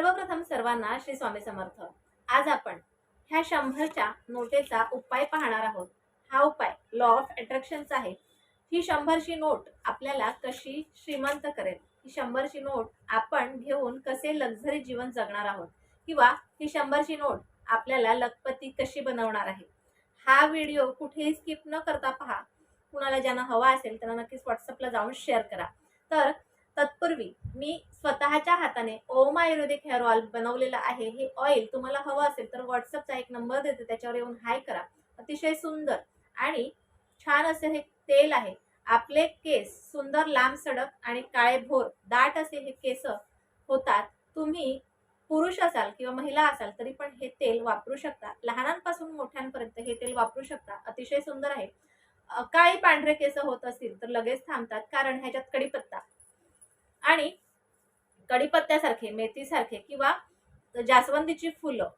सर्वप्रथम सर्वांना श्री स्वामी समर्थ. आज आपण ह्या शंभरच्या नोटेचा उपाय पाहणार आहोत. हा उपाय लॉ ऑफ अट्रॅक्शनचा आहे. ही शंभरची नोट आपल्याला कशी श्रीमंत करेल? ही शंभरची नोट आपण घेऊन कसे लक्झरी जीवन जगणार आहोत? किंवा ही शंभरची नोट आपल्याला लखपती कशी बनवणार आहे? हा व्हिडिओ कुठेही स्किप न करता पहा. कुणाला ज्यांना हवा असेल त्यांना नक्कीच व्हॉट्सअपला जाऊन शेअर करा. तर तत्पूर्वी मी स्वतःच्या हाताने ओम आयुर्वेदिक हेअर ऑइल बनवलेलं आहे. हे ऑइल तुम्हाला हवं असेल तर व्हॉट्सअपचा एक नंबर देते. त्याच्यावर येऊन हाय करा. अतिशय सुंदर आणि छान असे हे तेल आहे. आपले केस सुंदर लांब सडक आणि काळे भोर दाट असे हे केस होतात. तुम्ही पुरुष असाल किंवा महिला असाल तरी पण हे तेल वापरू शकता. लहानांपासून मोठ्यांपर्यंत हे तेल वापरू शकता. अतिशय सुंदर आहे. काळी पांढरे केस होत असतील तर लगेच थांबतात कारण ह्याच्यात कडीपत्ता आणि कडीपत्त्यासारखे मेथीसारखे किंवा जास्वंदीची फुलं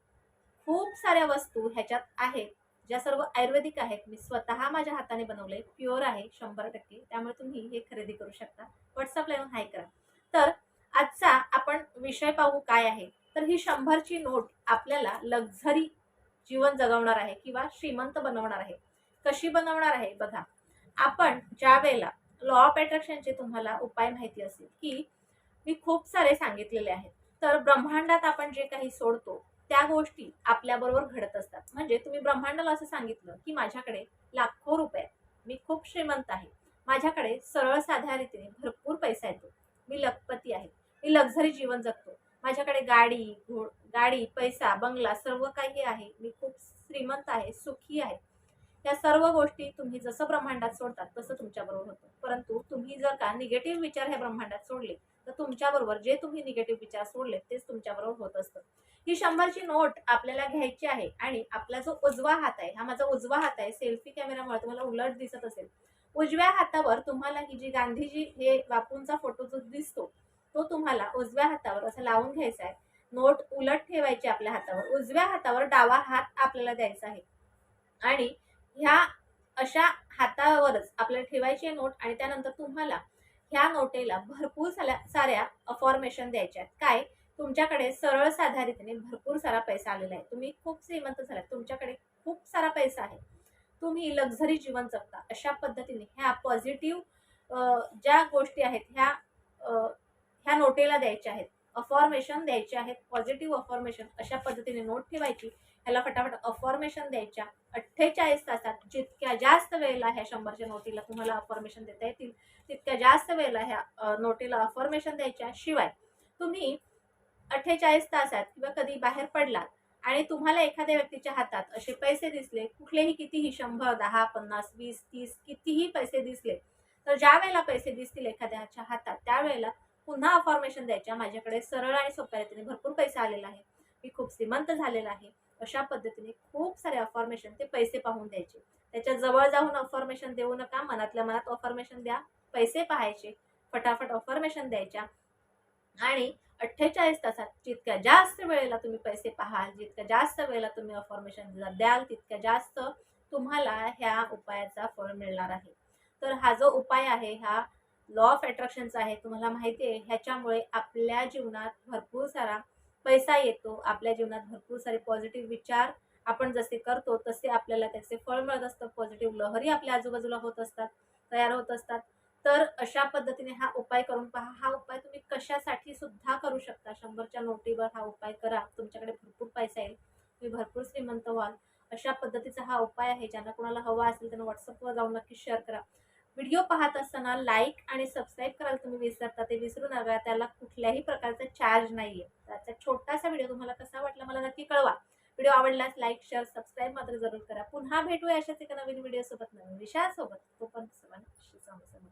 खूप साऱ्या वस्तू ह्याच्यात आहेत ज्या सर्व आयुर्वेदिक आहेत. मी स्वतः माझ्या हाताने बनवले प्युअर आहे शंभर टक्के. त्यामुळे तुम्ही हे खरेदी करू शकता. व्हॉट्सअपला येऊन हाय करा. तर आजचा आपण विषय पाहू काय आहे? तर ही शंभरची नोट आपल्याला लक्झरी जीवन जगवणार आहे किंवा श्रीमंत बनवणार आहे. कशी बनवणार आहे? बघा. आपण ज्या वेळेला लॉ ऑफ अट्रॅक्शनचे तुम्हाला उपाय माहिती असेल की मी खूप सारे सांगितलेले आहेत. तर ब्रह्मांडात आपण जे काही सोडतो त्या गोष्टी आपल्याबरोबर घडत असतात. म्हणजे तुम्ही ब्रह्मांडाला असं सांगितलं की माझ्याकडे लाखो रुपये आहेत. मी खूप श्रीमंत आहे. माझ्याकडे सरळ साध्या रीतीने भरपूर पैसा येतो. मी लखपती आहे. मी लक्झरी जीवन जगतो. माझ्याकडे गाडी घोड गाडी पैसा बंगला सर्व काही आहे. मी खूप श्रीमंत आहे सुखी आहे. या सर्व गोष्टी तुम्ही जसं ब्रह्मांडात सोडतात तसं तुमच्याबरोबर होतं. परंतु तुम्ही जर का निगेटिव्ह विचार ह्या ब्रह्मांडात सोडले तर तुमच्याबरोबर जे तुम्ही निगेटिव्ह विचार सोडले तेच तुमच्याबरोबर होत असतं. ही शंभरची नोट आपल्याला घ्यायची आहे आणि आपला जो उजवा हात आहे हा माझा उजवा हात आहे सेल्फी कॅमेरामुळे तुम्हाला उलट दिसत असेल. उजव्या हातावर तुम्हाला ही जी गांधीजी हे बापूंचा फोटो जो दिसतो तो तुम्हाला उजव्या हातावर असं लावून घ्यायचा आहे. नोट उलट ठेवायची आपल्या हातावर. उजव्या हातावर डावा हात आपल्याला द्यायचा आहे. आणि ह्या अशा हातावरच आपल्याला ठेवायची आहे नोट आणि त्यानंतर तुम्हाला ह्या नोटेला भरपूर साऱ्या साऱ्या अफॉर्मेशन द्यायच्या आहेत. काय? तुमच्याकडे सरळ साधारितने भरपूर सारा पैसा आलेला आहे. तुम्ही खूप श्रीमंत झाला तुमच्याकडे खूप सारा पैसा आहे. तुम्ही लक्झरी जीवन जगता. अशा पद्धतीने ह्या पॉझिटिव्ह ज्या गोष्टी आहेत ह्या ह्या नोटेला द्यायच्या आहेत. अफॉर्मेशन द्यायचे आहेत पॉझिटिव्ह अफॉर्मेशन अशा पद्धतीने नोट ठेवायची. ह्याला फटाफट अफॉर्मेशन द्यायच्या. अठ्ठेचाळीस तासात जितक्या जास्त वेळेला ह्या शंभरच्या नोटीला तुम्हाला अफॉर्मेशन देता येतील तितक्या जास्त वेळेला ह्या नोटीला अफॉर्मेशन द्यायच्या. शिवाय तुम्ही अठ्ठेचाळीस तासात किंवा कधी बाहेर पडलात आणि तुम्हाला एखाद्या व्यक्तीच्या हातात असे पैसे दिसले कुठलेही कितीही शंभर दहा पन्नास वीस तीस कितीही पैसे दिसले तर ज्या वेळेला पैसे दिसतील एखाद्याच्या हातात त्यावेळेला पुन्हा अफॉर्मेशन द्यायच्या. माझ्याकडे सरळ आणि सोप्या रीतीने भरपूर पैसा आलेला आहे मी खूप श्रीमंत झालेला आहे. अशा पद्धतीने खूप सारे अफॉर्मेशन ते पैसे पाहून द्यायचे. त्याच्याजवळ जाऊन अफॉर्मेशन देऊ नका. मनातल्या मनात अफॉर्मेशन द्या. पैसे पाहायचे. फटाफट अफॉर्मेशन द्यायच्या. आणि अठ्ठेचाळीस तासात जितक्या जास्त वेळेला तुम्ही पैसे पाहाल जितक्या जास्त वेळेला तुम्ही अफॉर्मेशन द्याल तितक्या जास्त तुम्हाला ह्या उपायाचा फळ मिळणार आहे. तर हा जो उपाय आहे हा लॉ ऑफ अट्रॅक्शनचा आहे तुम्हाला माहिती आहे ह्याच्यामुळे आपल्या जीवनात भरपूर सारा पैसा येतो आपल्या जीवनात भरपूर सारे पॉझिटिव्ह विचार आपण जसे करतो तसे आपल्याला त्याचे फळ मिळत असतं. पॉझिटिव्ह लहरी आपल्या आजूबाजूला होत असतात तयार होत असतात. तर अशा पद्धतीने हा उपाय करून पहा. हा उपाय तुम्ही कशासाठी सुद्धा करू शकता? शंभरच्या नोटीवर हा उपाय करा. तुमच्याकडे भरपूर पैसा येईल. तुम्ही भरपूर श्रीमंत व्हाल. अशा पद्धतीचा हा उपाय आहे. ज्यांना कोणाला हवा असेल त्यांना व्हॉट्सअपवर जाऊन नक्की शेअर करा. व्हिडिओ पाहत असताना लाईक आणि सबस्क्राईब करायला तुम्ही विसरता ते विसरू नका. त्याला कुठल्याही प्रकारचा चार्ज नाही आहे त्याचा छोटासा व्हिडिओ तुम्हाला कसा वाटला मला नक्की कळवा. व्हिडिओ आवडल्यास लाईक शेअर सबस्क्राईब मात्र जरूर करा. पुन्हा भेटूया अशाच एका नवीन व्हिडिओसोबत. नवीन विषयासोबत. तो सर्वांना